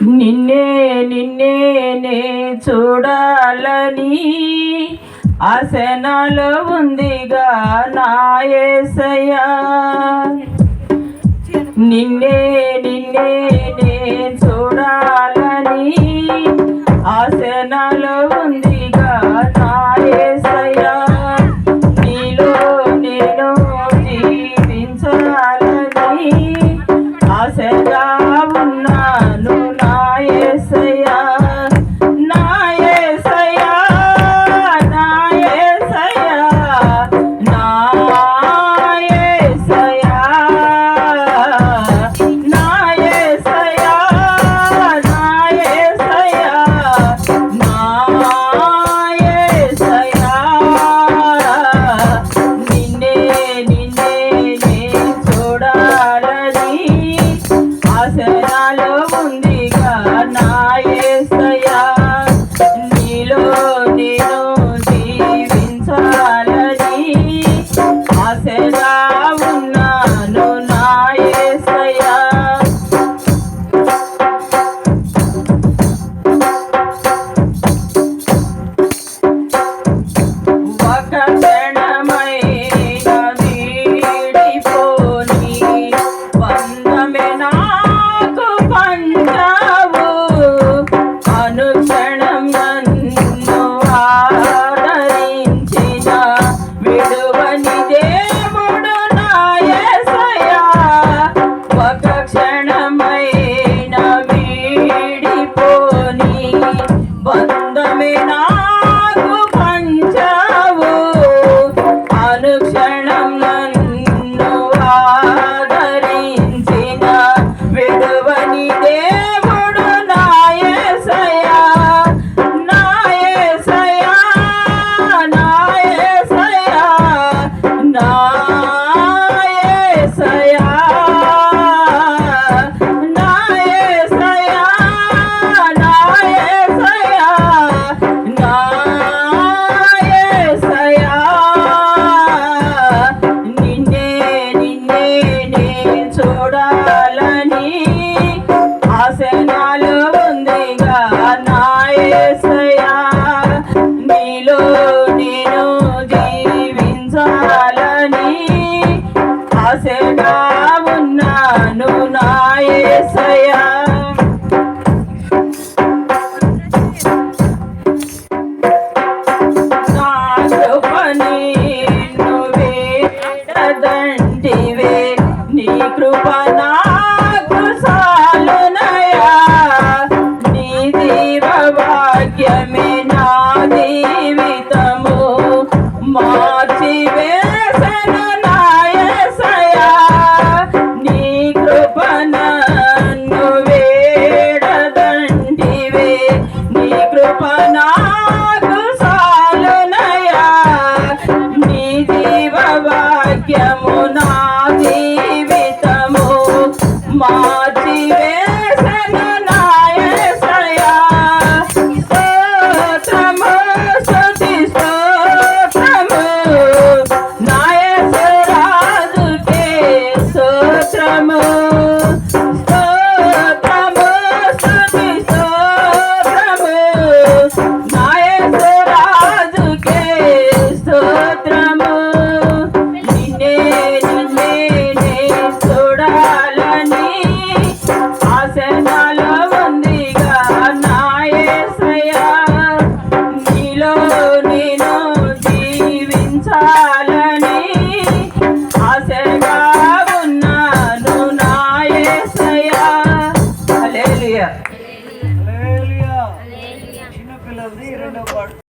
నిన్నే నిన్నే నే చూడాలని ఆసనాలో ఉందిగా నాయసయ్యా నిన్నే చూడాలని ఆశ నాలో ఉందిగా నాయసయా నీలో నేను జీవించాలని ఆశగా ఉన్నాను.